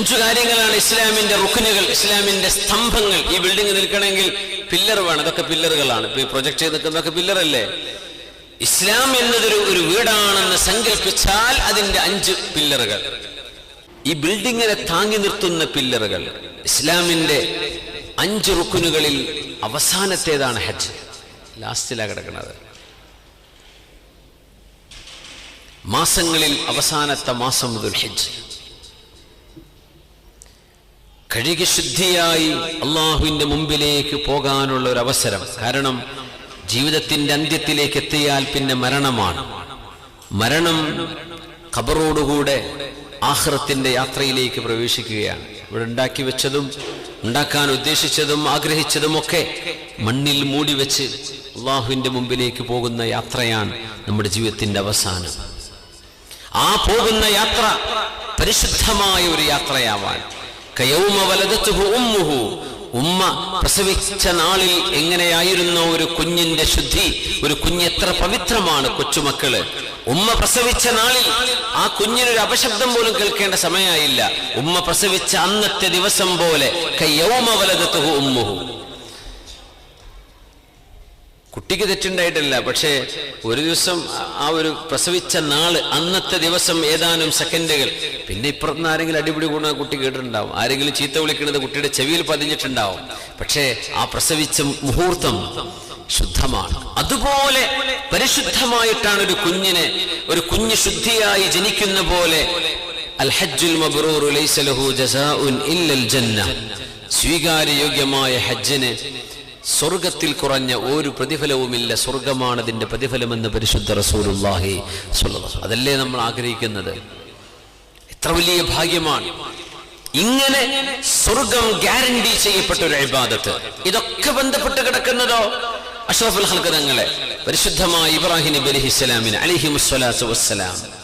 അഞ്ചു കാര്യങ്ങളാണ് ഇസ്ലാമിന്റെ റുക്കിനുകൾ ഇസ്ലാമിന്റെ സ്തംഭങ്ങൾ. ഈ ബിൽഡിംഗ് നിൽക്കണമെങ്കിൽ പില്ലർ വേണം. ഇതൊക്കെ പില്ലറുകളാണ് ഇപ്പൊ ഈ പ്രൊജക്ട് ചെയ്ത് നിൽക്കുന്നതൊക്കെ പില്ലറല്ലേ ഇസ്ലാം എന്നതൊരു ഒരു വീടാണെന്ന് സങ്കല്പിച്ചാൽ അതിന്റെ അഞ്ച് പില്ലറുകൾ ഈ ബിൽഡിങ്ങിനെ താങ്ങി നിർത്തുന്ന പില്ലറുകൾ ഇസ്ലാമിന്റെ അഞ്ച് റുക്കുനുകളിൽ അവസാനത്തേതാണ് ഹജ്ജ്. ലാസ്റ്റിലാ കിടക്കുന്നത്. മാസങ്ങളിൽ അവസാനത്തെ മാസം മുതൽ ഹജ്ജ്. കഴുകി ശുദ്ധിയായി അള്ളാഹുവിന്റെ മുമ്പിലേക്ക് പോകാനുള്ള ഒരു അവസരം കാരണം ജീവിതത്തിന്റെ അന്ത്യത്തിലേക്ക് എത്തിയാൽ പിന്നെ മരണമാണ്. മരണം ഖബറോടുകൂടെ ആഹ്റത്തിന്റെ യാത്രയിലേക്ക് പ്രവേശിക്കുകയാണ്. ഇവിടെ ഉണ്ടാക്കി വെച്ചതും ഉണ്ടാക്കാൻ ഉദ്ദേശിച്ചതും ആഗ്രഹിച്ചതും ഒക്കെ മണ്ണിൽ മൂടി വെച്ച് അള്ളാഹുവിന്റെ മുമ്പിലേക്ക് പോകുന്ന യാത്രയാണ് നമ്മുടെ ജീവിതത്തിന്റെ അവസാനം. ആ പോകുന്ന യാത്ര പരിശുദ്ധമായ ഒരു യാത്രയാവാൻ കയൗമ വലതത്തുഹു ഉമ്മുഹു. ഉമ്മ പ്രസവിച്ച നാളിൽ എങ്ങനെയായിരുന്ന ഒരു കുഞ്ഞിന്റെ ശുദ്ധി? ഒരു കുഞ്ഞ് എത്ര പവിത്രമാണ് കൊച്ചുമക്കൾ. ഉമ്മ പ്രസവിച്ച നാളിൽ ആ കുഞ്ഞിനൊരു അപശബ്ദം പോലും കേൾക്കേണ്ട സമയമായില്ല ഉമ്മ പ്രസവിച്ച അന്നത്തെ ദിവസം പോലെ കയ്യൗമ വലതത്തുഹു ഉമ്മുഹു. കുട്ടിക്ക് തെറ്റുണ്ടായിട്ടില്ല പക്ഷേ ഒരു ദിവസം ആ ഒരു പ്രസവിച്ച നാൾ അന്നത്തെ ദിവസം ഏതാനും സെക്കൻഡുകൾ. പിന്നെ ഇപ്പുറത്ത് ആരെങ്കിലും അടിപിടി കൂടുന്ന കുട്ടി കേട്ടിട്ടുണ്ടാവും. ആരെങ്കിലും ചീത്ത വിളിക്കുന്നത് കുട്ടിയുടെ ചെവിയിൽ പതിഞ്ഞിട്ടുണ്ടാവും. പക്ഷേ ആ പ്രസവിച്ച മുഹൂർത്തം ശുദ്ധമാണ്. അതുപോലെ പരിശുദ്ധമായിട്ടാണ് ഒരു കുഞ്ഞിനെ ഒരു കുഞ്ഞ് ശുദ്ധിയായി ജനിക്കുന്ന പോലെ അൽ ഹജ്ജുൽ മബ്റൂറു ലൈസ ലഹു ജസാഉൻ ജന്ന ഹജ്ജിന് സ്വർഗത്തിൽ കുറഞ്ഞ ഒരു പ്രതിഫലവുമില്ല. സ്വർഗമാണ് അതിന്റെ പ്രതിഫലമെന്ന് പരിശുദ്ധ സ്വല്ലല്ലാഹു അതല്ലേ നമ്മൾ ആഗ്രഹിക്കുന്നത്? എത്ര വലിയ ഭാഗ്യമാണ്. ഇങ്ങനെ സ്വർഗം ഗ്യാരണ്ടി ചെയ്യപ്പെട്ട ഒരു അഭിബാദത്ത് ഇതൊക്കെ ബന്ധപ്പെട്ട് കിടക്കുന്നതോ? അഷറഫുൽ ഹൽക്കതങ്ങളെ പരിശുദ്ധമായ ഇബ്രാഹിം നബി അലൈഹി സ്വലാമിന് അലിഹി വസ്സലാം.